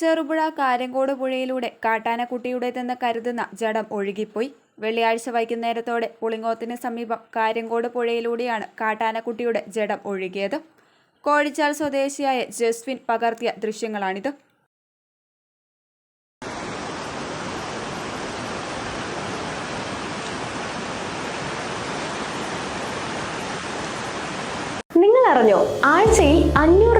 ചെറുപുഴ കാരങ്കോട് പുഴയിലൂടെ കാട്ടാനക്കുട്ടിയുടേതെന്ന് കരുതുന്ന ജഡം ഒഴുകിപ്പോയി. വെള്ളിയാഴ്ച വൈകുന്നേരത്തോടെ പുളിങ്ങോത്തിന് സമീപം കാരങ്കോട് പുഴയിലൂടെയാണ് കാട്ടാനക്കുട്ടിയുടെ ജഡം ഒഴുകിയത്. കോഴിച്ചാൽ സ്വദേശിയായ ജസ്വിൻ പകർത്തിയ ദൃശ്യങ്ങളാണിത്. നിങ്ങൾ അറിഞ്ഞോ ആഴ്ചയിൽ അഞ്ഞൂറ്